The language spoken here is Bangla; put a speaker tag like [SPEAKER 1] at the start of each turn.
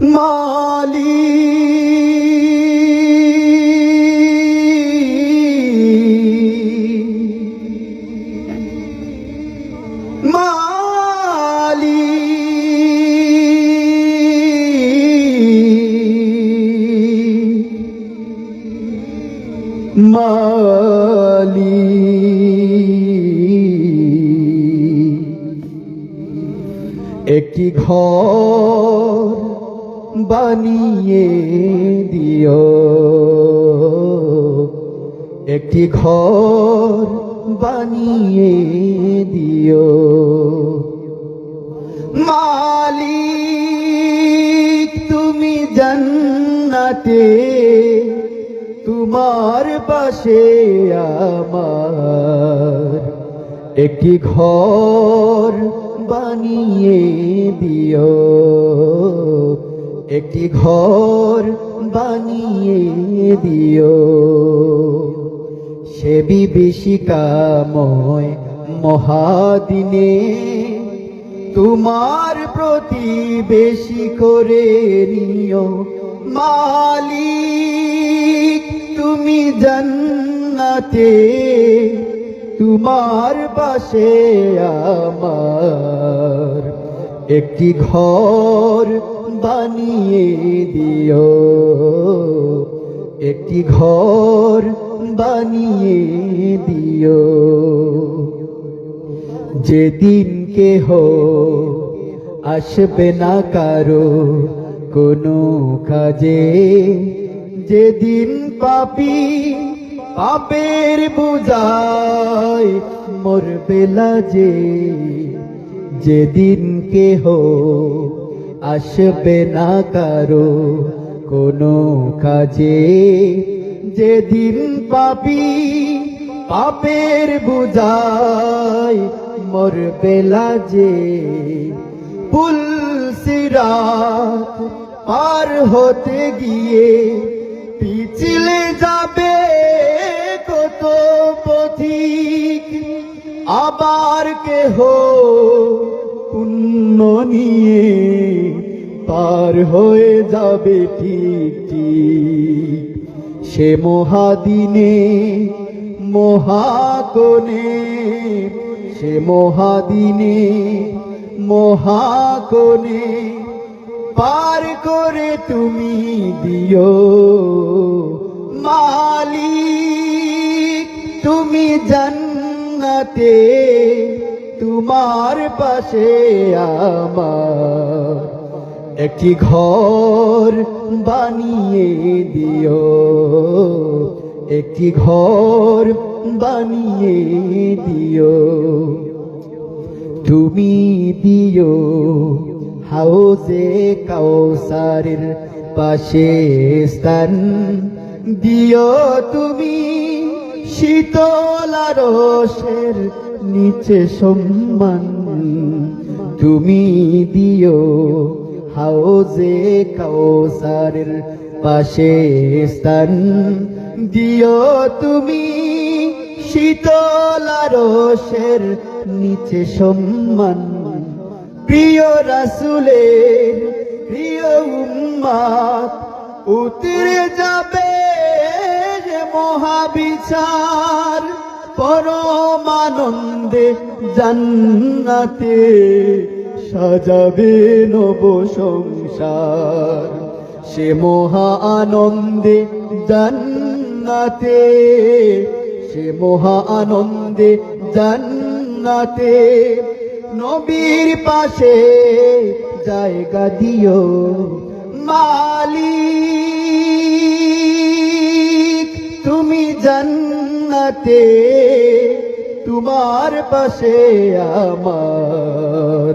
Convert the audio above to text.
[SPEAKER 1] মালি। মালি। মালি। একটি ঘর বানিয়ে দিও। একটি ঘর বানিয়ে দিও। মালিক, তুমি জান্নাতে, তোমার পাশে আমার একটি ঘর বানিয়ে দিও। একটি ঘর বানিয়ে দিও। সে বিভীষিকাময় মহাদিনে তোমার প্রতি বেশি করে নিও। মালিক, তুমি জান্নাতে, তোমার পাশে আমার একটি ঘর বানিয়ে দিও। একটি ঘর বানিয়ে দিও। যেদিন কেহ আসবে না কারও কোনো কাজে, যেদিন পাপি পাপের বুঝায় মরবে লাজে, যেদিন কেহ আসবে না কারও কোনো কাজে। যেদিন পাপি পাপের বুঝায় মরবে লাজে। পুল সিরাত পার হতে গিয়ে পিছলে যাবে কত পথিক। আবার কেহ পুণ্য নিয়ে পার হয়ে যাবে ঠিক ঠিক। সে মহাদিনে মহাকনে সে মহাদিনে মহাকনে পার করে তুমি দিও মালিক। তুমি জান্নাতে, তোমার পাশে আমার একটি ঘর বানিয়ে দিও। একটি ঘর বানিয়ে দিও। তুমি দিও হাউজে কাউসারের পাশে স্থান। দিও তুমি শীতল রসের নিচে সম্মান। তুমি দিও হাউজে কাউসারের পাশে স্থান। দিও তুমি শীতল রসের নিচে সম্মান। প্রিয় রাসুলের প্রিয় উম্মাদ, উতরে যাবে মহাবিচার। পরমানন্দে জান্নাতে সাজাবে নব সংসার। সে মহা আনন্দে জান্নাতে, সে মহা আনন্দে জান্নাতে নবীর পাশে জায়গা দিও মালি তুমি জান্নাতে, তোমার পাশে আমার